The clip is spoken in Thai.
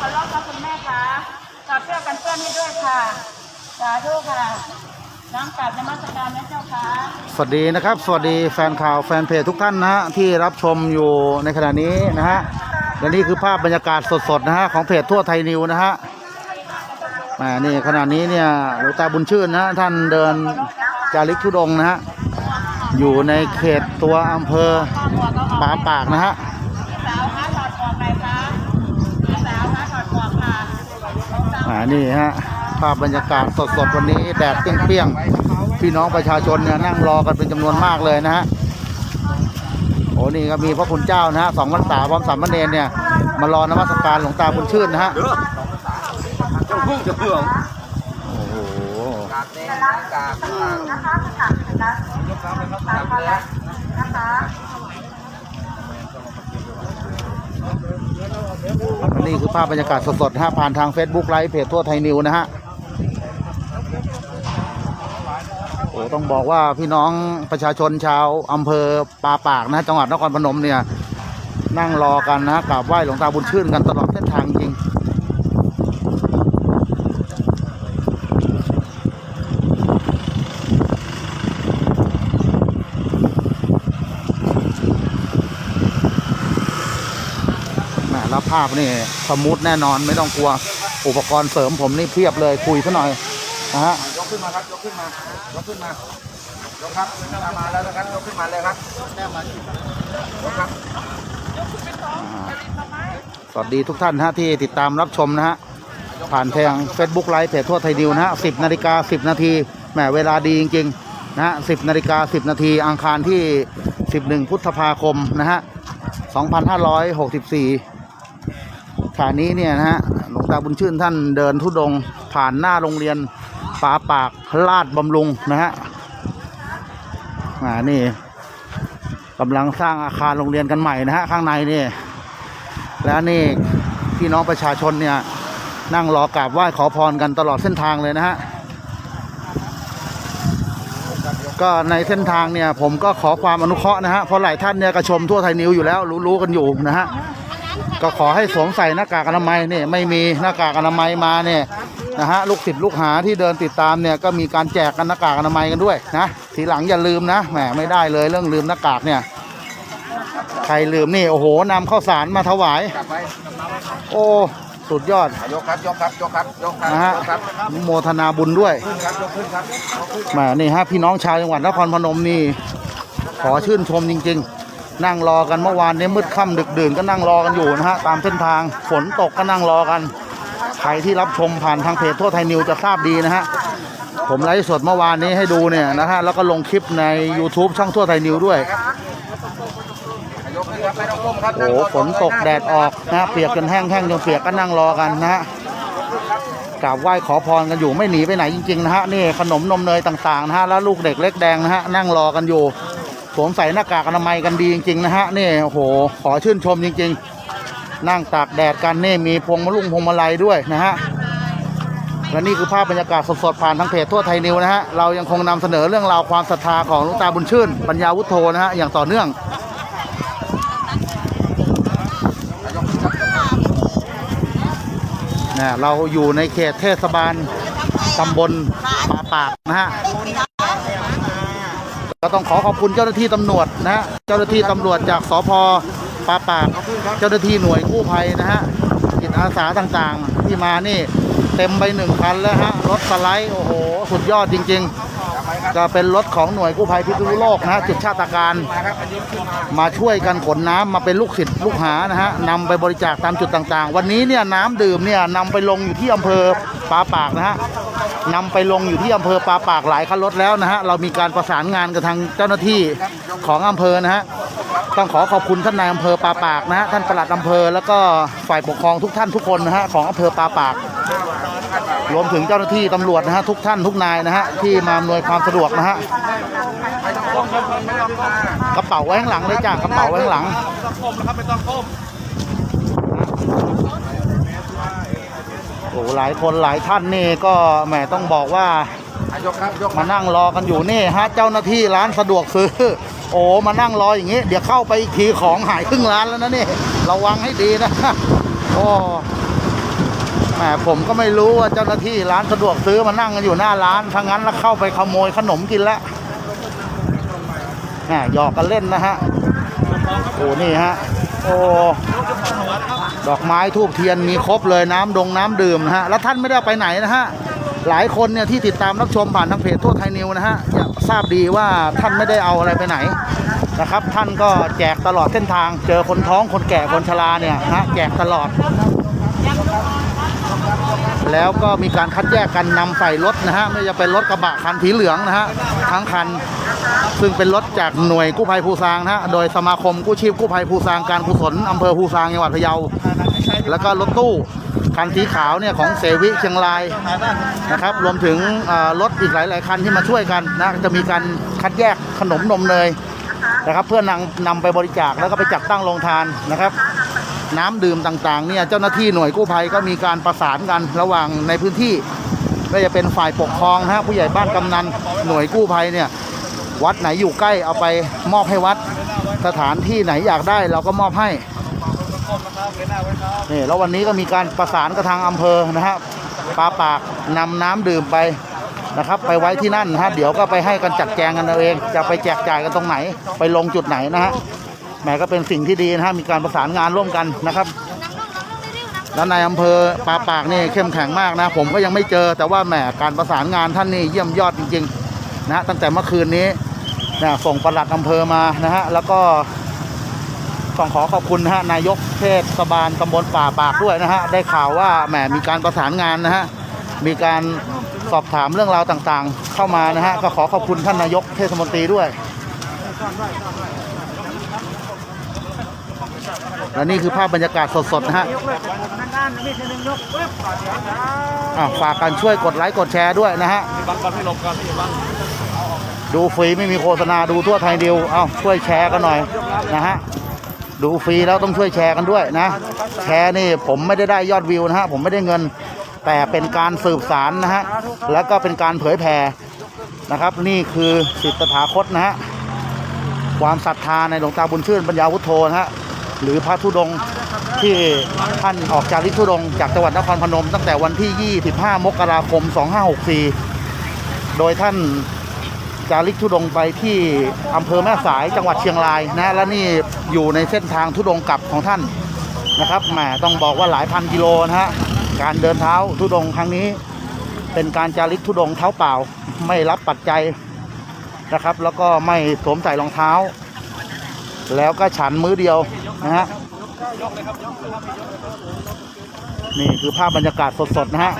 ขอร้องค่ะคุณแม่คะกอดเสื้อกันเปื้อนให้ด้วยค่ะ สาธุค่ะน้องกลับนมัสการนะเจ้าค่ะสวัสดีนะครับ สวัสดีแฟนข่าวแฟนเพจทุกท่านนะฮะที่รับชมอยู่ในขณะนี้นะฮะและนี่คือภาพบรรยากาศสดๆนะฮะของเพจทั่วไทยนิวนะฮะแหมนี่ขณะนี้เนี่ยหลวงตาบุญชื่นนะฮะท่านเดินจาริกทุดงค์นะฮะอยู่ในเขตตัวอำเภอป่าปากนะฮะ สาวคะถอดหมวกหน่อยคะสาวคะถอดหมวกค่ะ อ่า นี่ฮะภาพบรรยากาศสดๆวันนี้แดดเปรี้ยงๆพี่น้องประชาชนเนี่ยนั่งรอกันเป็นจำนวนมากเลยนะฮะโอ้นี่ก็มีพระคุณเจ้านะฮะสองพรรษาพร้อมสามเณรเนี่ยมารอนมัสการหลวงตาบุญชื่นนะฮะเจ้าพุ่งเจ้าเพื่องโอ้โหกาดเน้นกาดนะคะนี่คื นี่คือภาพบรรยากาศสดๆนะฮะผ่านทาง Facebook ไลฟ์เพจทั่วไทยนิวนะฮะโอ้ต้องบอกว่าพี่น้องประชาชนชาวอำเภอปาปากนะจังหวัดนครพนมเนี่ย นั่งรอกันนะฮะกราบไหว้หลวงตาบุญชื่นกันตลอดเส้นทางจริง แหมแล้วภาพนี่สมูทแน่นอนไม่ต้องกลัว อุปกรณ์เสริมผมนี่เพียบเลยคุยซะหน่อยนะฮะยกขึ้นมาครับยกขึ้นมายกขึ้นมายกครับมาแล้วนะครับยกขึ้นมาเลยครับยกครับสวัสดีทุกท่านนะฮะที่ติดตามรับชมนะฮะผ่านทาง Facebook ไลฟ์เพจทั่วไทยดิวนะฮะ10นาฬิกา10นาทีแหมเวลาดีจริงๆนะฮะ10นาฬิกา10นาทีอังคารที่11พฤษภาคมนะฮะ2564ขณะนี้านี้เนี่ยนะฮะหลวงตาบุญชื่นท่านเดินทุดงผ่านหน้าโรงเรียนป่าปากลาดบำรุงนะฮะอ่านี่กำลังสร้างอาคารโรงเรียนกันใหม่นะฮะข้างในนี่ แล้วนี่พี่น้องประชาชนเนี่ยนั่งรอกราบไหว้ขอพรกันตลอดเส้นทางเลยนะฮะก็ในเส้นทางเนี่ยผมก็ขอความอนุเคราะห์นะฮะเพราะหลายท่านเนี่ยกระชมทั่วไทยนิวอยู่แล้วรู้ๆกันอยู่นะฮะ ก็ขอให้สวมใส่หน้ากากอนามัยเนี่ยไม่มีหน้ากากอนามัยมาเนี่ยนะฮะลูกศิษย์ลูกหาที่เดินติดตามเนี่ยก็มีการแจกกันหน้ากากอนามัยกันด้วยนะทีหลังอย่าลืมนะแหมไม่ได้เลยเรื่องลืมหน้ากากเนี่ยใครลืมนี่โอ้โหนำข้าวสารมาถวายกลับไปโอ้สุดยอดยกครับยกครับยกครับยกครับนะฮะยกครับอนุโมทนาบุญด้วยขึ้นครับยกขึ้นครับยกขึ้นแหมนี่ฮะพี่น้องชาวจังหวัดนครพนมนี่ขอชื่นชมจริง ๆ นั่งรอกันเมื่อวานนี้มืดค่ำดึกดื่นก็นั่งรอกันอยู่นะฮะตามเส้นทางฝนตกก็นั่งรอกันใครที่รับชมผ่านทางเพจทั่วไทยนิวจะทราบดีนะฮะผมไลฟ์สดเมื่อวานนี้ให้ดูเนี่ยนะฮะแล้วก็ลงคลิปใน YouTube ช่องทั่วไทยนิวด้วยโอ้โหฝนตกแดดออกนะฮะเปียกจนแห้งแห้งจนเปียกก็นั่งรอกันนะฮะกราบไหว้ขอพรกันอยู่ไม่หนีไปไหนจริงๆนะฮะนี่ขนมนมเนยต่างๆนะฮะแล้วลูกเด็กเล็กแดงนะฮะนั่งรอกันอยู่ สวมใส่หน้ากากอนามัยกันดีจริงๆนะฮะนี่โอ้โหขอชื่นชมจริง ๆ นั่งตากแดดกันนี่มีพวงมะลุงพวงมาลัยด้วยนะฮะและนี่คือภาพบรรยากาศสดๆผ่านทางเพจทั่วไทยนิวนะฮะเรายังคงนำเสนอเรื่องราวความศรัทธาของลวงตาบุญชื่น ปัญญาวุฒโธนะฮะอย่างต่อเนื่องนะเราอยู่ในเขตเทศบาลตำบลป่าปากนะฮะ ก็ต้องขอขอบคุณเจ้าหน้าที่ตำรวจนะฮะเจ้าหน้าที่ตำรวจจากสพป่าปากเจ้าหน้าที่หน่วยกู้ภัยนะฮะจิตอาสาต่างๆ ที่มานี่เต็มไปหนึ่งคันแล้วฮะรถสไลด์โอ้โห สุดยอดจริง ๆ ก็เป็นรถของหน่วยกู้ภัยพิษณุโลกนะฮะจุดชาติการมาครับอันนี้ขึ้นมามาช่วยกันขนน้ำมาเป็นลูกศิษย์ลูกหานะฮะนำไปบริจาคตามจุดต่างๆ วันนี้เนี่ยน้ำดื่มเนี่ยนำไปลงอยู่ที่อำเภอปาปากนะฮะนำไปลงอยู่ที่อำเภอปาปากหลายคันรถแล้วนะฮะเรามีการประสานงานกับทางเจ้าหน้าที่ของอำเภอนะฮะต้องขอขอบคุณท่านนายอำเภอปาปากนะฮะท่านปลัดอำเภอแล้วก็ฝ่ายปกครองทุกท่านทุกคนนะฮะของอำเภอปาปาก รวมถึงเจ้าหน้าที่ตำรวจนะฮะทุกท่านทุกนายนะฮะที่มาอำนวยความสะดวกนะฮะไม่ต้องก้มครับไม่ต้องก้มกระเป๋าไว้ข้างหลังเลยจ้ะกระเป๋าไว้ข้างหลังโอ้หลายคนหลายท่านนี่ก็แหมต้องบอกว่าอะยกครับยกมานั่งรอกันอยู่นี่ฮะเจ้าหน้าที่ร้านสะดวกซื้อ โอ้มานั่งรออย่างงี้ เดี๋ยวเข้าไปอีกทีของหายครึ่งร้านแล้วนะนี่ระวังให้ดีนะโอ้แห มผมก็ไม่รู้ว่าเจ้าหน้าที่ร้านสะดวกซื้อมานั่งกันอยู่หน้าร้านถ้างั้นแล้วเข้าไปขโมยขนมกินแล้วแหมหยอกกันเล่นนะฮะโอ้นี่ฮะโอ้ดอกไม้ทูบเทียนมีครบเลยน้ำดงน้ำดื่มนะฮะแล้วท่านไม่ได้ไปไหนนะฮะหลายคนเนี่ยที่ติดตามรับชมผ่านทางเพจทั่วไทยนิวนะฮะจะทราบดีว่าท่านไม่ได้เอาอะไรไปไหนนะครับ ท่านก็แจกตลอดเส้นทาง เจอคนท้องคนแก่คนชราเนี่ยนะฮะแจกตลอด แล้วก็มีการคัดแยกกันนำใส่รถนะฮะไม่ว่าจะเป็นรถกระบะคันสีเหลืองนะฮะทั้งคัน ซึ่งเป็นรถจากหน่วยกู้ภัยภูซางนะฮะโดยสมาคมกู้ชีพกู้ภัยภูซางการกุศลอำเภอภูซางจังหวัดพะเยา แล้วก็รถตู้คันสีขาวเนี่ยของเสวิเชียงรายนะครับรวมถึงรถอีกหลาย ๆ คันที่มาช่วยกันนะจะมีการคัดแยกขนมนมเนยนะครับเพื่อนำนำไปบริจาคแล้วก็ไปจัดตั้งโรงทานนะครับ น้ำดื่มต่างๆเนี่ยเจ้าหน้าที่หน่วยกู้ภัยก็มีการประสานกันระหว่างในพื้นที่ก็จะเป็นฝ่ายปกครองนะฮะผู้ใหญ่บ้านกำนันหน่วยกู้ภัยเนี่ยวัดไหนอยู่ใกล้เอาไปมอบให้วัด สถานที่ไหนอยากได้เราก็มอบให้นี่แล้ววันนี้ก็มีการประสานกับทางอำเภอนะฮะปาปากนำน้ำดื่มไปนะครับ ไปไว้ที่นั่นนะฮะเดี๋ยวก็ไปให้กันจัดแจงกันเอาเอง จะไปแจกจ่ายกันตรงไหน ไปลงจุดไหนนะฮะ แหมก็เป็นสิ่งที่ดีนะฮะมีการประสานงานร่วมกันนะครับแล้วนายอำเภอปาปากนี่เข้มแข็งมากนะ ผมก็ยังไม่เจอ แต่ว่าแหมการประสานงานท่านนี่เยี่ยมยอดจริงๆนะฮะตั้งแต่เมื่อคืนนี้นะส่งปลัดอำเภอมานะฮะแล้วก็ต้องขอขอบคุณนะฮะนายกเทศบาลตำบลป่าปากด้วยนะฮะได้ข่าวว่าแหมมีการประสานงานนะฮะมีการสอบถามเรื่องราวต่างๆ เข้ามานะฮะก็ขอขอบคุณท่านนายกเทศมนตรีด้วย และนี่คือภาพบรรยากาศสดๆนะฮะอะฝากกันช่วยกดไลค์กดแชร์ด้วยนะฮะดูฟรีไม่มีโฆษณาดูทั่วไทยเดิวเอาช่วยแชร์กันหน่อยนะฮะดูฟรีแล้วต้องช่วยแชร์กันด้วยนะ แชร์นี่ผมไม่ได้ได้ยอดวิวนะฮะผมไม่ได้เงิน แต่เป็นการสืบสารนะฮะแล้วก็เป็นการเผยแผ่นะครับ นี่คือสิทธถาคตนะฮะความศรัทธาในหลวงตาบุญชื่นปัญญาวุฒโธนะฮะ หรือพระธุดงค์ที่ท่านออกจากลิธุดงค์จากจังหวัดนครพนม ตั้งแต่วันที่ 25 มกราคม 2564 โดยท่านจาริกธุดงไปที่อำเภอแม่สายจังหวัดเชียงรายนะและนี่อยู่ในเส้นทางธุดงกลับของท่านนะครับแหมต้องบอกว่าหลายพันกิโลนะฮะการเดินเท้าธุดงครั้งนี้ เป็นการจาริกธุดงเท้าเปล่า ไม่รับปัจจัยนะครับ แล้วก็ไม่สวมใส่รองเท้า แล้วก็ฉันมื้อเดียวนะฮะนี่คือภาพบรรยากาศสดๆนะฮะ